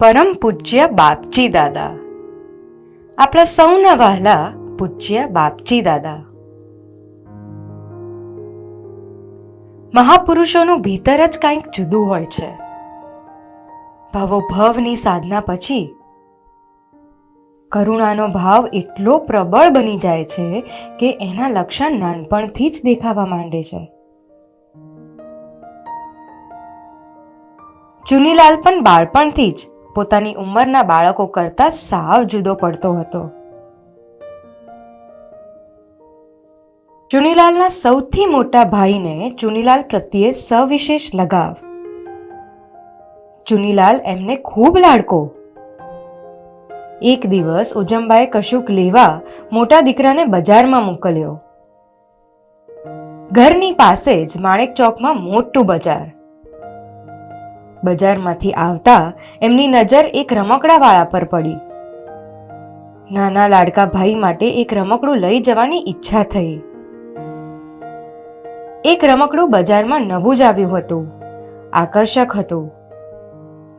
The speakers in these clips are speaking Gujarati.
પરમ પૂજ્ય બાપજી દાદા. આપણા સૌના વહાલા પૂજ્ય બાપજી દાદા. મહાપુરુષોનું ભીતર જ કંઈક જુદું હોય છે. ભવોભવની સાધના પછી કરુણાનો ભાવ એટલો પ્રબળ બની જાય છે કે એના લક્ષણ નાનપણથી જ દેખાવા માંડે છે. ચુનીલાલ પણ બાળપણથી જ પોતાની ઉંમરના બાળકો કરતાં સાવ જુદો પડતો હતો. ચુનીલાલના સૌથી મોટા ભાઈને ચુનીલાલ પ્રત્યે સવિશેષ લગાવ. ચુનીલાલ એમને ખૂબ લાડકો. એક દિવસ ઉજમબાએ કશુંક લેવા મોટા દીકરાને બજારમાં મોકલ્યો. ઘરની પાસે જ માણેક ચોકમાં મોટું બજાર. બજારમાંથી આવતા એમની નજર એક રમકડાવાળા પર પડી. નાના લાડકા ભાઈ માટે એક રમકડું લઈ જવાની ઈચ્છા થઈ. એક રમકડું બજારમાં નવું જ આવ્યું હતું. આકર્ષક હતું.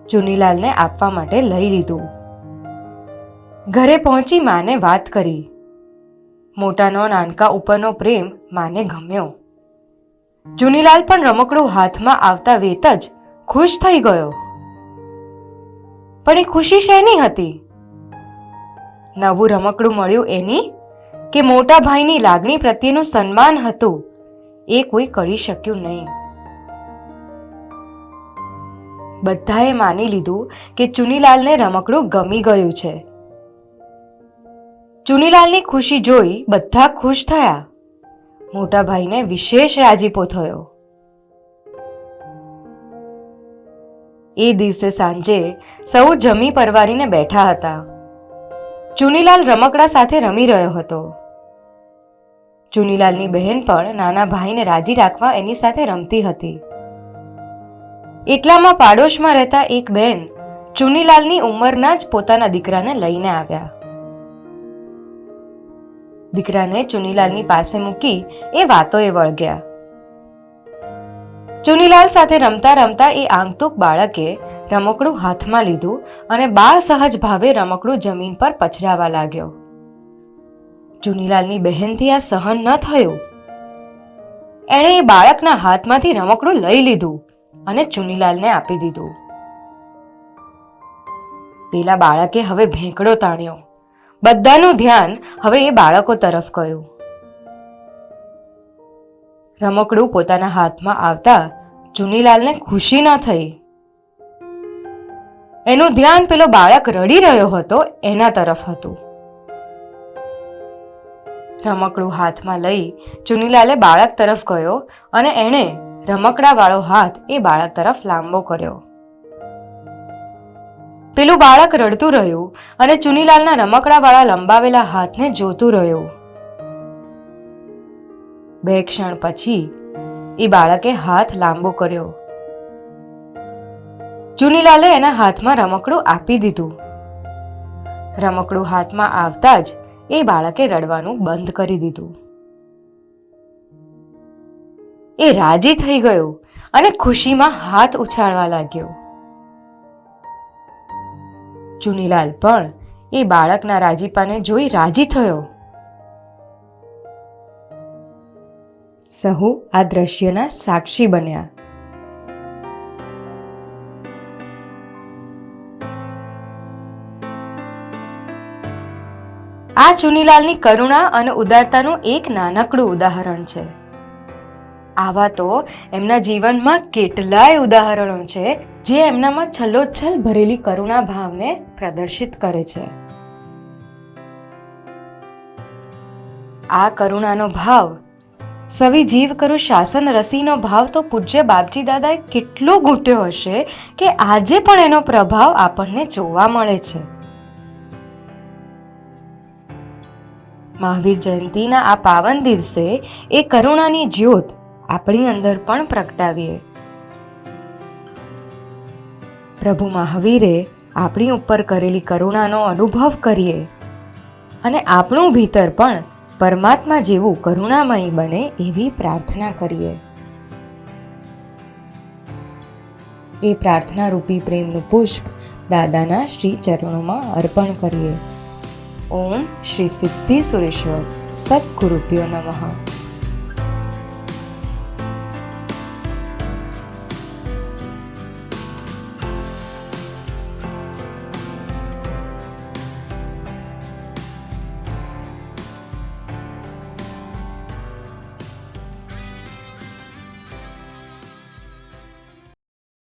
ચુનીલાલને આપવા માટે લઈ લીધું. ઘરે પહોંચી માને વાત કરી. મોટાનો નાનકા ઉપરનો પ્રેમ માને ગમ્યો. ચુનીલાલ પણ રમકડું હાથમાં આવતા વેત જ ખુશ થઈ ગયો. પણ એ ખુશી શેની હતી? નવું રમકડું મળ્યું એની કે મોટા ભાઈની લાગણી પ્રત્યેનું સન્માન હતું એ કોઈ કરી શક્યું નહીં. બધાએ માની લીધું કે ચુનીલાલને રમકડું ગમી ગયું છે. ચુનીલાલની ખુશી જોઈ બધા ખુશ થયા. મોટા ભાઈને વિશેષ રાજીપો થયો. એ દિવસે સાંજે સૌ જમી પરવારીને બેઠા હતા. ચુનીલાલ રમકડા સાથે રમી રહ્યો હતો. ચુનીલાલની બહેન પણ નાના ભાઈને રાજી રાખવા એની સાથે રમતી હતી. એટલામાં પાડોશમાં રહેતા એક બહેન ચુનીલાલની ઉંમરના જ પોતાના દીકરાને લઈને આવ્યા. દીકરાને ચુનીલાલની પાસે મૂકી એ વાતોએ વળગ્યા. ચુનીલાલ સાથે રમતા રમતા એ આંગતુક બાળકે રમકડું હાથમાં લીધું અને બાળ સહજ ભાવે રમકડું જમીન પર પછડાવા લાગ્યો. ચુનીલાલની બહેનથી આ સહન ન થયું. એણે એ બાળકના હાથમાંથી રમકડું લઈ લીધું અને ચુનીલાલને આપી દીધું. પેલા બાળકે હવે ભેંકડો તાણ્યો. બધાનું ધ્યાન હવે એ બાળકો તરફ ગયું. રમકડું પોતાના હાથમાં આવતા ચુનીલાલને ખુશી ન થઈ. એનું ધ્યાન પેલો બાળક રડી રહ્યો હતો, એના તરફ હતું. રમકડું હાથમાં લઈ ચુનીલાલે બાળક તરફ ગયો અને એણે રમકડાવાળો હાથ એ બાળક તરફ લાંબો કર્યો. પેલું બાળક રડતું રહ્યું અને ચુનીલાલના રમકડાવાળા લંબાવેલા હાથને જોતું રહ્યું. બે ક્ષણ પછી એ બાળકે હાથ લાંબો કર્યો. ચુનીલાલે એના હાથમાં રમકડું આપી દીધું. રમકડું હાથમાં આવતા જ એ બાળકે રડવાનું બંધ કરી દીધું. એ રાજી થઈ ગયો અને ખુશીમાં હાથ ઉછાળવા લાગ્યો. ચુનીલાલ પણ એ બાળકના રાજીપાને જોઈ રાજી થયો. સહુ આ દ્રશ્યના સાક્ષી બન્યા. આ ચુનીલાલની કરુણા અને ઉદારતાનું એક નાનકડું ઉદાહરણ છે. આવા તો એમના જીવનમાં કેટલાય ઉદાહરણો છે, જે એમનામાં છલોછલ ભરેલી કરુણા ભાવને પ્રદર્શિત કરે છે. આ કરુણાનો ભાવ સવી જીવ કરું શાસન રસીનો ભાવ તો પૂજ્ય બાપજી દાદાએ કેટલો ઘૂંટ્યો હશે કે આજે પણ એનો પ્રભાવ આપણને જોવા મળે છે. મહાવીર જયંતીના આ પાવન દિવસે એ કરુણાની જ્યોત આપણી અંદર પણ પ્રગટાવીએ. પ્રભુ મહાવીરે આપણી ઉપર કરેલી કરુણાનો અનુભવ કરીએ અને આપણું ભીતર પણ પરમાત્મા જેવું કરુણામય બને એવી પ્રાર્થના કરીએ. એ પ્રાર્થનારૂપી પ્રેમનું પુષ્પ દાદાના શ્રી ચરણોમાં અર્પણ કરીએ. ઓમ શ્રી સિદ્ધિ સુરેશ્વર સદગુરુભ્યો નમઃ.